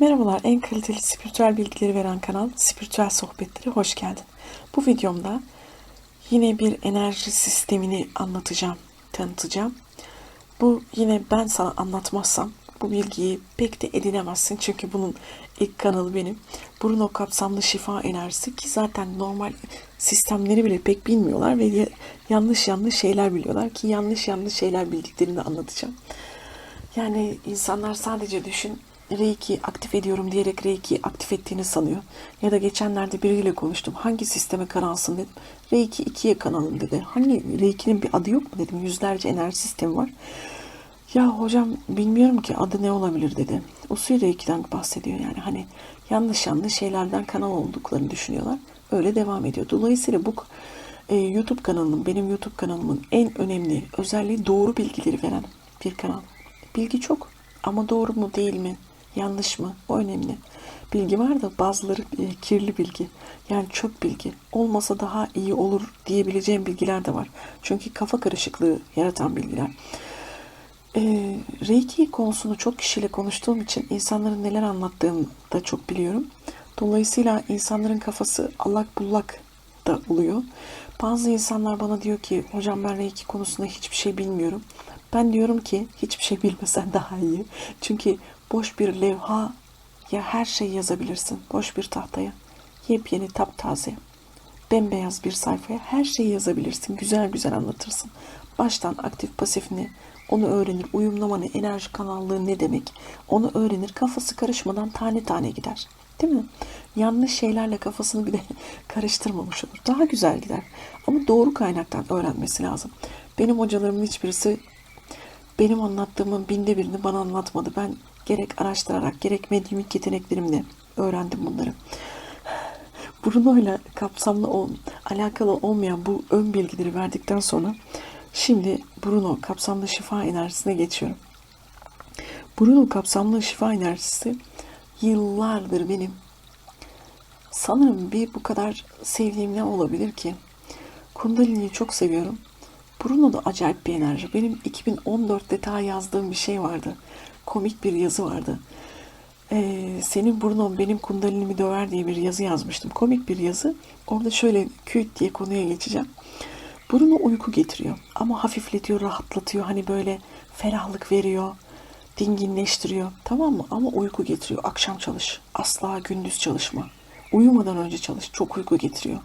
Merhabalar, en kaliteli spiritüel bilgileri veren kanal Spiritüel Sohbetleri hoş geldin. Bu videomda yine bir enerji sistemini anlatacağım, tanıtacağım. Bu yine ben sana anlatmazsam bu bilgiyi pek de edinemezsin çünkü bunun ilk kanalı benim. Bruno kapsamlı şifa enerjisi ki zaten normal sistemleri bile pek bilmiyorlar ve ya- yanlış yanlış şeyler biliyorlar ki yanlış yanlış şeyler bildiklerini anlatacağım. Yani insanlar sadece düşün Reiki aktif ediyorum diyerek Reiki aktif ettiğini sanıyor. Ya da geçenlerde biriyle konuştum. Hangi sisteme kanalsın dedim. Reiki 2'ye kanalım dedi. Hani Reiki'nin bir adı yok mu dedim. Yüzlerce enerji sistemi var. Ya hocam bilmiyorum ki adı ne olabilir dedi. Usul Reiki'den bahsediyor yani. Hani yanlış yanlış şeylerden kanal olduklarını düşünüyorlar. Öyle devam ediyor. Dolayısıyla bu e, YouTube kanalının, benim YouTube kanalımın en önemli özelliği doğru bilgileri veren bir kanal. Bilgi çok ama doğru mu değil mi, yanlış mı o önemli. Bilgi var da bazıları e, kirli bilgi. Yani çöp bilgi. Olmasa daha iyi olur diyebileceğim bilgiler de var. Çünkü kafa karışıklığı yaratan bilgiler. E, Reiki konusunu çok kişiyle konuştuğum için insanların neler anlattığını da çok biliyorum. Dolayısıyla insanların kafası allak bullak da oluyor. Bazı insanlar bana diyor ki hocam ben Reiki konusunda hiçbir şey bilmiyorum. Ben diyorum ki hiçbir şey bilmesen daha iyi. Çünkü boş bir levha ya her şeyi yazabilirsin. Boş bir tahtaya. Yepyeni taptaze bembeyaz bir sayfaya her şeyi yazabilirsin. Güzel güzel anlatırsın. Baştan aktif pasifini onu öğrenir. Uyumlama ne, enerji kanallığı ne demek onu öğrenir. Kafası karışmadan tane tane gider. Değil mi? Yanlış şeylerle kafasını bir de karıştırmamış olur. Daha güzel gider. Ama doğru kaynaktan öğrenmesi lazım. Benim hocalarımın hiçbirisi benim anlattığımın binde birini bana anlatmadı. Ben gerek araştırarak gerek medyumik yeteneklerimle öğrendim bunları. Bruno ile kapsamlı ol, alakalı olmayan bu ön bilgileri verdikten sonra şimdi Bruno kapsamlı şifa enerjisine geçiyorum. Bruno kapsamlı şifa enerjisi yıllardır benim sanırım bir bu kadar sevdiğim ne olabilir ki? Kundalini'yi çok seviyorum. Bruno da acayip bir enerji. Benim 2014'te ta yazdığım bir şey vardı. Komik bir yazı vardı. Ee, senin Bruno benim kundalinimi döver diye bir yazı yazmıştım. Komik bir yazı. Orada şöyle küt diye konuya geçeceğim. Bruno uyku getiriyor. Ama hafifletiyor, rahatlatıyor. Hani böyle ferahlık veriyor. Dinginleştiriyor. Tamam mı? Ama uyku getiriyor. Akşam çalış. Asla gündüz çalışma. Uyumadan önce çalış. Çok uyku getiriyor.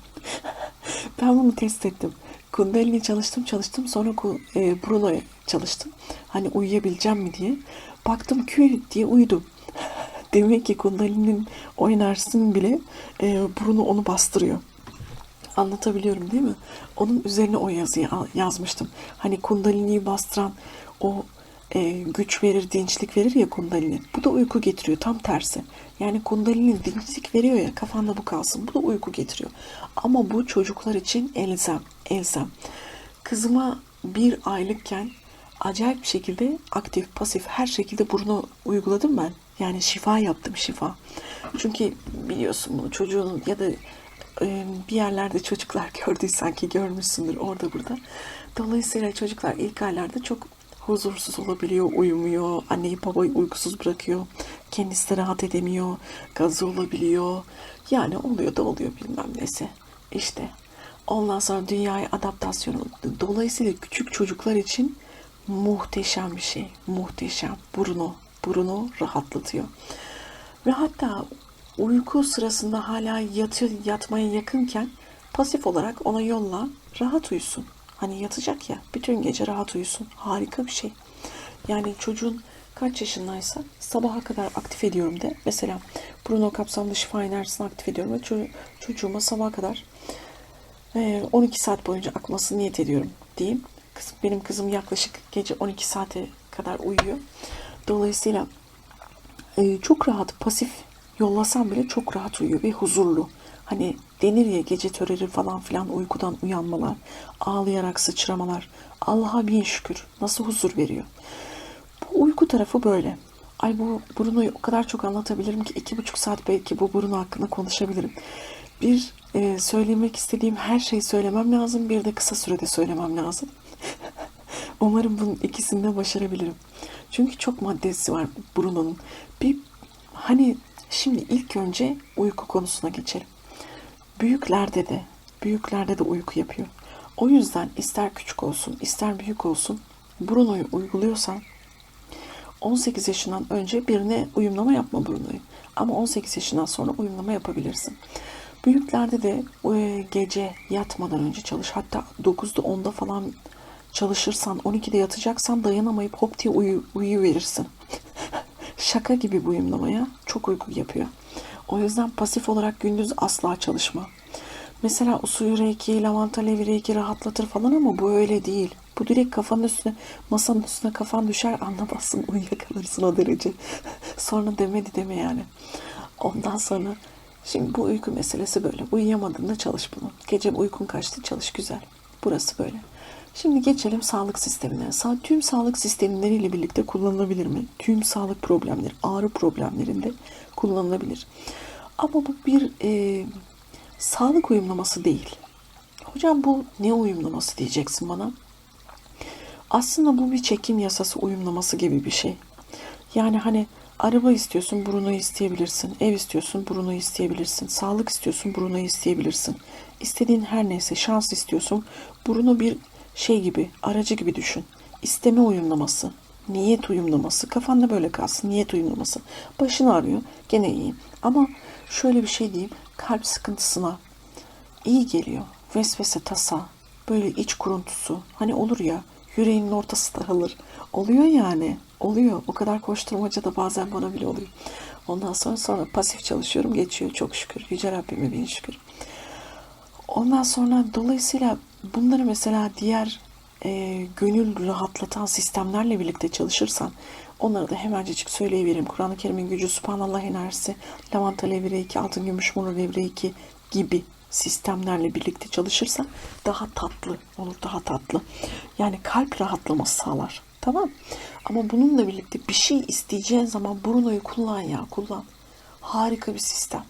ben bunu test ettim. Kundalini çalıştım çalıştım. Sonra e, Bruno'ya çalıştım. Hani uyuyabileceğim mi diye. Baktım küt diye uyudum. Demek ki Kundalini'nin o enerjisinin bile e, Bruno onu bastırıyor. Anlatabiliyorum değil mi? Onun üzerine o yazıyı yazmıştım. Hani kundaliniyi bastıran o e, güç verir, dinçlik verir ya kundalini. Bu da uyku getiriyor tam tersi. Yani kundalini dinçlik veriyor ya kafanda bu kalsın. Bu da uyku getiriyor. Ama bu çocuklar için elzem, elzem. Kızıma bir aylıkken acayip şekilde aktif, pasif her şekilde burnu uyguladım ben. Yani şifa yaptım şifa. Çünkü biliyorsun bunu çocuğun ya da e, bir yerlerde çocuklar gördüysen ki görmüşsündür orada burada. Dolayısıyla çocuklar ilk aylarda çok huzursuz olabiliyor, uyumuyor, anneyi babayı uykusuz bırakıyor, kendisi rahat edemiyor, gazı olabiliyor. Yani oluyor da oluyor bilmem neyse. İşte ondan sonra dünyaya adaptasyonu. Dolayısıyla küçük çocuklar için muhteşem bir şey. Muhteşem. Bruno. Bruno rahatlatıyor. Ve hatta uyku sırasında hala yatıyor, yatmaya yakınken pasif olarak ona yolla rahat uyusun. Hani yatacak ya bütün gece rahat uyusun. Harika bir şey. Yani çocuğun kaç yaşındaysa sabaha kadar aktif ediyorum de. Mesela Bruno kapsamlı şifa enerjisini aktif ediyorum ve ço- çocuğuma sabaha kadar e, 12 saat boyunca akmasını niyet ediyorum diyeyim. Benim kızım yaklaşık gece 12 saate kadar uyuyor. Dolayısıyla e, çok rahat pasif yollasam bile çok rahat uyuyor ve huzurlu. Hani denir ya gece töreri falan filan uykudan uyanmalar, ağlayarak sıçramalar. Allah'a bin şükür nasıl huzur veriyor. Bu uyku tarafı böyle. Ay bu Bruno'yu o kadar çok anlatabilirim ki iki buçuk saat belki bu Bruno hakkında konuşabilirim. Bir e, söylemek istediğim her şeyi söylemem lazım. Bir de kısa sürede söylemem lazım. Umarım bunun ikisini de başarabilirim. Çünkü çok maddesi var Bruno'nun. Bir hani şimdi ilk önce uyku konusuna geçelim. Büyüklerde de büyüklerde de uyku yapıyor. O yüzden ister küçük olsun, ister büyük olsun Bruno'yu uyguluyorsan 18 yaşından önce birine uyumlama yapma Bruno'yu. Ama 18 yaşından sonra uyumlama yapabilirsin. Büyüklerde de e, gece yatmadan önce çalış. Hatta 9'da 10'da falan çalışırsan 12'de yatacaksan dayanamayıp hop diye uyu, uyu verirsin. Şaka gibi bu uyumlamaya çok uyku yapıyor. O yüzden pasif olarak gündüz asla çalışma. Mesela usuyu reiki, lavanta levi reiki rahatlatır falan ama bu öyle değil. Bu direkt kafanın üstüne, masanın üstüne kafan düşer anlamazsın uyuyakalırsın o derece. sonra demedi deme yani. Ondan sonra şimdi bu uyku meselesi böyle. Uyuyamadığında çalış bunu. Gece uykun kaçtı çalış güzel. Burası böyle. Şimdi geçelim sağlık sistemine. Sa tüm sağlık sistemleriyle birlikte kullanılabilir mi? Tüm sağlık problemleri, ağrı problemlerinde kullanılabilir. Ama bu bir e, sağlık uyumlaması değil. Hocam bu ne uyumlaması diyeceksin bana? Aslında bu bir çekim yasası uyumlaması gibi bir şey. Yani hani araba istiyorsun Bruno'yu isteyebilirsin. Ev istiyorsun Bruno'yu isteyebilirsin. Sağlık istiyorsun Bruno'yu isteyebilirsin. İstediğin her neyse şans istiyorsun. Bruno bir şey gibi aracı gibi düşün. İsteme uyumlaması. Niyet uyumlaması. Kafanda böyle kalsın. Niyet uyumlaması. Başın ağrıyor. Gene iyi. Ama şöyle bir şey diyeyim. Kalp sıkıntısına iyi geliyor. Vesvese tasa. Böyle iç kuruntusu. Hani olur ya yüreğinin ortası daralır. Oluyor yani. Oluyor. O kadar koşturmaca da bazen bana bile oluyor. Ondan sonra sonra pasif çalışıyorum. Geçiyor çok şükür. Yüce Rabbime bin şükür. Ondan sonra dolayısıyla bunları mesela diğer e, gönül rahatlatan sistemlerle birlikte çalışırsan onları da hemencecik söyleyivereyim. Kur'an-ı Kerim'in gücü, Subhanallah enerjisi, lavanta levre 2, altın gümüş mor levre 2 gibi sistemlerle birlikte çalışırsan daha tatlı olur, daha tatlı. Yani kalp rahatlaması sağlar. Tamam. Ama bununla birlikte bir şey isteyeceğin zaman Bruno'yu kullan ya, kullan. Harika bir sistem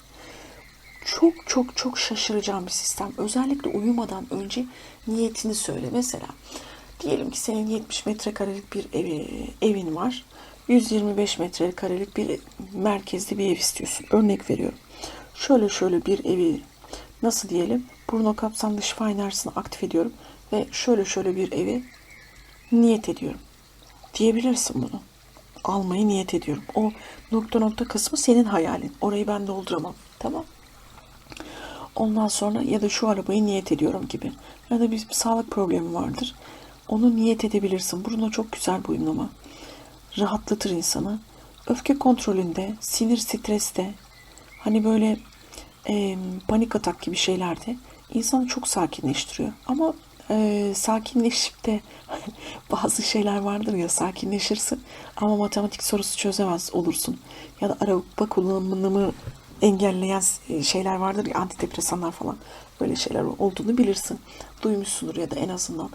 çok çok çok şaşıracağım bir sistem. Özellikle uyumadan önce niyetini söyle. Mesela diyelim ki senin 70 metrekarelik bir evi, evin var. 125 metrekarelik bir merkezli bir ev istiyorsun. Örnek veriyorum. Şöyle şöyle bir evi nasıl diyelim? Bruno kapsamlı şifa enerjisini aktif ediyorum ve şöyle şöyle bir evi niyet ediyorum. Diyebilirsin bunu. Almayı niyet ediyorum. O nokta nokta kısmı senin hayalin. Orayı ben dolduramam. Tamam. Ondan sonra ya da şu arabayı niyet ediyorum gibi. Ya da bir, sağlık problemi vardır. Onu niyet edebilirsin. Bruno çok güzel bu uygulama. Rahatlatır insanı. Öfke kontrolünde, sinir streste, hani böyle e, panik atak gibi şeylerde insanı çok sakinleştiriyor. Ama e, sakinleşip de bazı şeyler vardır ya sakinleşirsin ama matematik sorusu çözemez olursun. Ya da araba kullanımını engelleyen şeyler vardır ya antidepresanlar falan böyle şeyler olduğunu bilirsin. Duymuşsundur ya da en azından.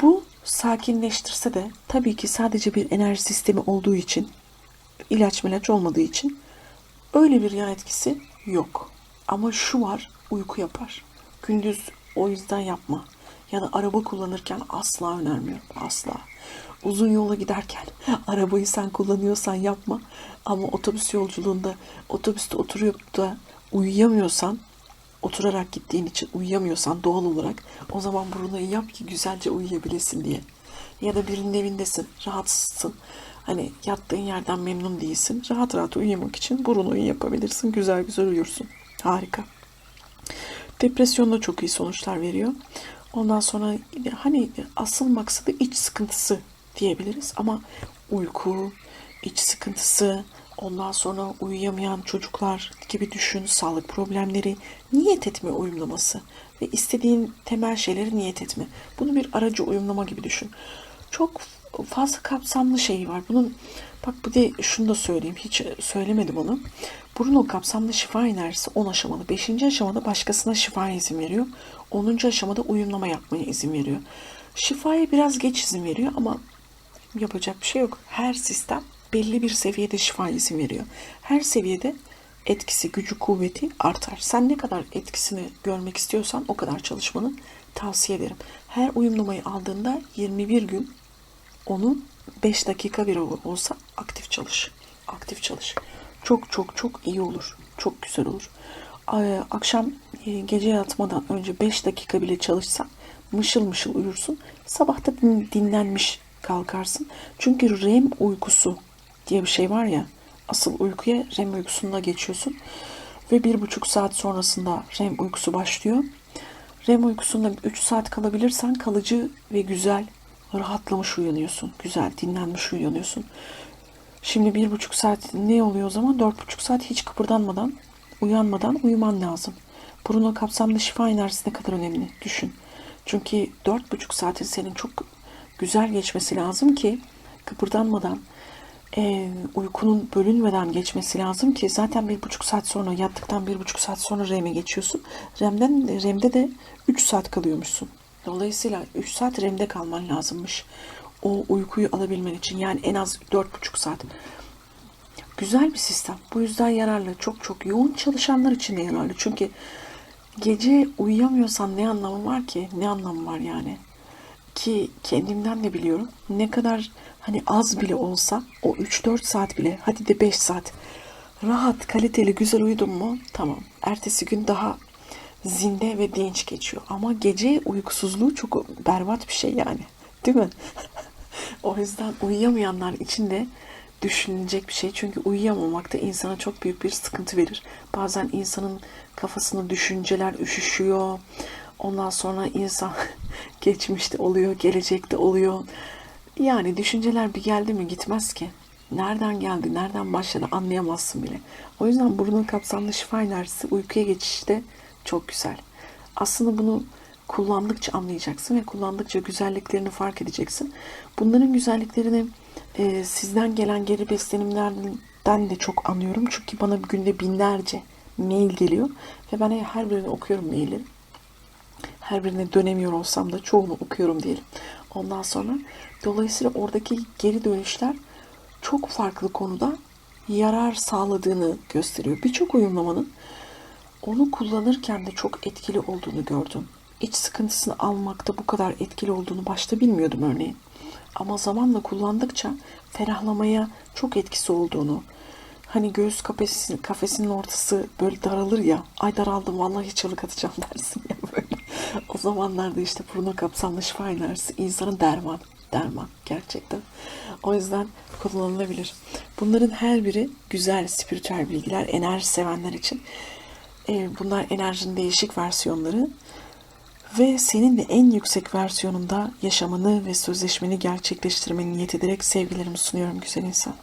Bu sakinleştirse de tabii ki sadece bir enerji sistemi olduğu için ilaç melaç olmadığı için öyle bir yan etkisi yok. Ama şu var uyku yapar. Gündüz o yüzden yapma. Ya da araba kullanırken asla önermiyorum. Asla. Uzun yola giderken arabayı sen kullanıyorsan yapma. Ama otobüs yolculuğunda otobüste oturup da uyuyamıyorsan oturarak gittiğin için uyuyamıyorsan doğal olarak o zaman Bruno'yu yap ki güzelce uyuyabilesin diye. Ya da birinin evindesin, rahatsızsın. Hani yattığın yerden memnun değilsin. Rahat rahat uyumak için Bruno'yu yapabilirsin. Güzel güzel uyursun. Harika. Depresyonda çok iyi sonuçlar veriyor. Ondan sonra hani asıl maksadı iç sıkıntısı diyebiliriz ama uyku, iç sıkıntısı, ondan sonra uyuyamayan çocuklar gibi düşün, sağlık problemleri, niyet etme uyumlaması ve istediğin temel şeyleri niyet etme. Bunu bir aracı uyumlama gibi düşün. Çok fazla kapsamlı şey var. Bunun bak bir de şunu da söyleyeyim. Hiç söylemedim onu. Bruno kapsamlı şifa enerjisi 10 aşamalı. 5. aşamada başkasına şifa izin veriyor. 10. aşamada uyumlama yapmaya izin veriyor. Şifaya biraz geç izin veriyor ama yapacak bir şey yok. Her sistem belli bir seviyede şifa izin veriyor. Her seviyede etkisi, gücü, kuvveti artar. Sen ne kadar etkisini görmek istiyorsan o kadar çalışmanı tavsiye ederim. Her uyumlamayı aldığında 21 gün onu 5 dakika bir olsa aktif çalış. Aktif çalış. çok çok çok iyi olur. Çok güzel olur. Ee, Akşam gece yatmadan önce 5 dakika bile çalışsan mışıl mışıl uyursun. Sabah da din- dinlenmiş kalkarsın. Çünkü REM uykusu diye bir şey var ya. Asıl uykuya REM uykusunda geçiyorsun. Ve bir buçuk saat sonrasında REM uykusu başlıyor. REM uykusunda 3 saat kalabilirsen kalıcı ve güzel rahatlamış uyanıyorsun. Güzel dinlenmiş uyanıyorsun. Şimdi bir buçuk saat ne oluyor o zaman? Dört buçuk saat hiç kıpırdanmadan, uyanmadan uyuman lazım. Bruno kapsamlı şifa enerjisi ne kadar önemli düşün. Çünkü dört buçuk saatin senin çok güzel geçmesi lazım ki kıpırdanmadan, e, uykunun bölünmeden geçmesi lazım ki zaten bir buçuk saat sonra yattıktan bir buçuk saat sonra REM'e geçiyorsun. REM'den, REM'de de 3 saat kalıyormuşsun. Dolayısıyla 3 saat REM'de kalman lazımmış. O uykuyu alabilmen için yani en az 4,5 saat. Güzel bir sistem. Bu yüzden yararlı. Çok çok yoğun çalışanlar için de yararlı. Çünkü gece uyuyamıyorsan ne anlamı var ki? Ne anlamı var yani? Ki kendimden de biliyorum. Ne kadar hani az bile olsa o 3-4 saat bile hadi de 5 saat rahat, kaliteli, güzel uyudun mu? Tamam. Ertesi gün daha zinde ve dinç geçiyor. Ama gece uykusuzluğu çok berbat bir şey yani. Değil mi? o yüzden uyuyamayanlar için de düşünülecek bir şey. Çünkü uyuyamamak da insana çok büyük bir sıkıntı verir. Bazen insanın kafasında düşünceler üşüşüyor. Ondan sonra insan geçmişte oluyor, gelecekte oluyor. Yani düşünceler bir geldi mi gitmez ki. Nereden geldi, nereden başladı anlayamazsın bile. O yüzden burunun kapsamlı şifa enerjisi uykuya geçişte çok güzel. Aslında bunu kullandıkça anlayacaksın ve kullandıkça güzelliklerini fark edeceksin. Bunların güzelliklerini e, sizden gelen geri beslenimlerden de çok anlıyorum. Çünkü bana günde binlerce mail geliyor ve ben her birini okuyorum maili. Her birine dönemiyor olsam da çoğunu okuyorum diyelim. Ondan sonra dolayısıyla oradaki geri dönüşler çok farklı konuda yarar sağladığını gösteriyor. Birçok uyumlamanın onu kullanırken de çok etkili olduğunu gördüm. İç sıkıntısını almakta bu kadar etkili olduğunu başta bilmiyordum örneğin. Ama zamanla kullandıkça ferahlamaya çok etkisi olduğunu, hani göğüs kafesinin, kafesinin ortası böyle daralır ya, ay daraldım vallahi çalık atacağım dersin ya böyle. O zamanlarda işte buruna kapsamlı şifa enerjisi insanın derman, derman gerçekten. O yüzden kullanılabilir. Bunların her biri güzel spiritüel bilgiler, enerji sevenler için. Bunlar enerjinin değişik versiyonları ve senin de en yüksek versiyonunda yaşamını ve sözleşmeni gerçekleştirmeni niyet ederek sevgilerimi sunuyorum güzel insan.